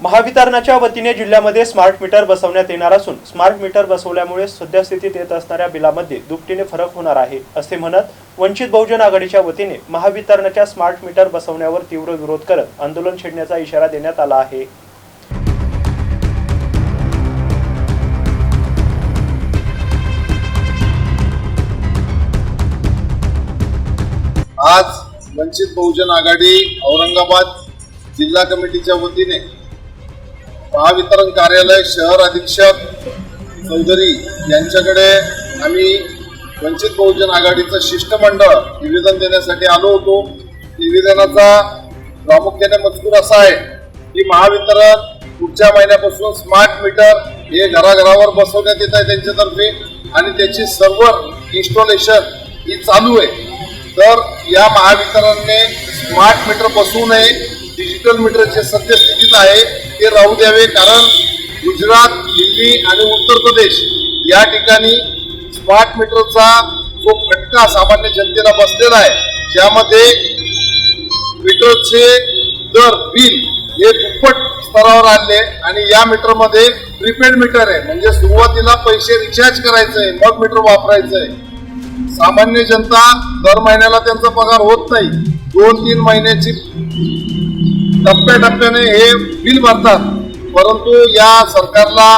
महावितरणाच्या वतीने जिल्ह्यामध्ये smart meter बसवण्यात येणार असून स्मार्ट मीटर बसवल्यामुळे सद्यस्थितीत येत असणाऱ्या बिलामध्ये दुपटीने फरक होणार आहे असे म्हणत वंचित बहुजन आघाडीच्या वतीने महावितरणाच्या स्मार्ट मीटर बसवण्यावर तीव्र विरोध करत आंदोलन छेडण्याचा इशारा देण्यात आला आहे. आज वंचित बहुजन आघाडी औरंगाबाद जिल्हा कमिटीच्या वतीने महावितरण कार्यालय शहर अधीक्षक चौधरी यांच्याकडे आम्ही वंचित बहुजन आघाडीचं शिष्टमंडळ निवेदन देण्यासाठी आलो होतो. निवेदनाचा प्रामुख्याने मजकूर असा आहे की महावितरण पुढच्या महिन्यापासून स्मार्ट मीटर हे घराघरावर बसवण्यात येत आहे त्यांच्यातर्फे आणि त्याची सर्व इन्स्टॉलेशन ही चालू आहे. तर या महावितरणने स्मार्ट मीटर बसवू नये डिजिटल मीटरचे सद्यस्थितीत आहे. ते राहू द्यावे कारण गुजरात दिल्ली आणि उत्तर प्रदेश या ठिकाणी स्मार्ट मीटरचा जो फटका सामान्य जनतेला बसलेला आहे ज्यामध्ये मीटरचे दर बिल हे दुप्पट स्तरावर आणले आणि या मीटरमध्ये प्रीपेड मीटर आहे. म्हणजे सुरुवातीला पैसे रिचार्ज करायचं आहे मग मीटर वापरायचं. आहे सामान्य जनता दर महिन्याला त्यांचा पगार होत नाही. दोन तीन महिन्याची टप्प्याटप्प्याने हे बिल भरतात. परंतु या सरकारला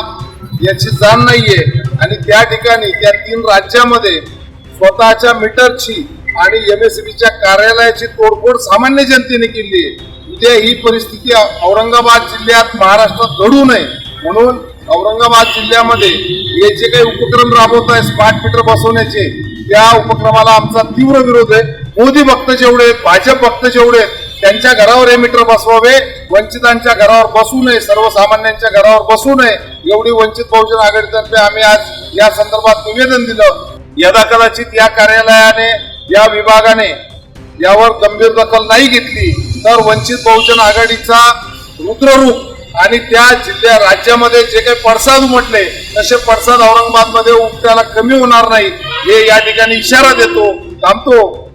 याची जाण नाहीये. आणि त्या ठिकाणी त्या तीन राज्यामध्ये स्वतःच्या मीटरची आणि एम एस बीच्या कार्यालयाची तोडफोड सामान्य जनतेने केली आहे. उद्या ही परिस्थिती औरंगाबाद जिल्ह्यात महाराष्ट्रात घडू नये. म्हणून औरंगाबाद जिल्ह्यामध्ये हे जे काही उपक्रम राबवत आहे स्मार्ट मीटर बसवण्याचे त्या उपक्रमाला आमचा तीव्र विरोध आहे. मोदी भक्त जेवढे आहेत भाजप भक्त जेवढे आहेत त्यांच्या घरावर हे मीटर बसवावे. वंचितांच्या घरावर बसू नये. सर्वसामान्यांच्या घरावर बसू नये. एवढी वंचित बहुजन आघाडीतर्फे आम्ही आज या संदर्भात निवेदन दिलं. यदा कदाचित या कार्यालयाने या विभागाने यावर गंभीर दखल नाही घेतली तर वंचित बहुजन आघाडीचा रुद्ररूप आणि त्या जिल्ह्या राज्यामध्ये जे काही पडसाद उमटले तसे पडसाद औरंगाबादमध्ये उमटायला कमी होणार नाही हे या ठिकाणी इशारा देतो थांबतो.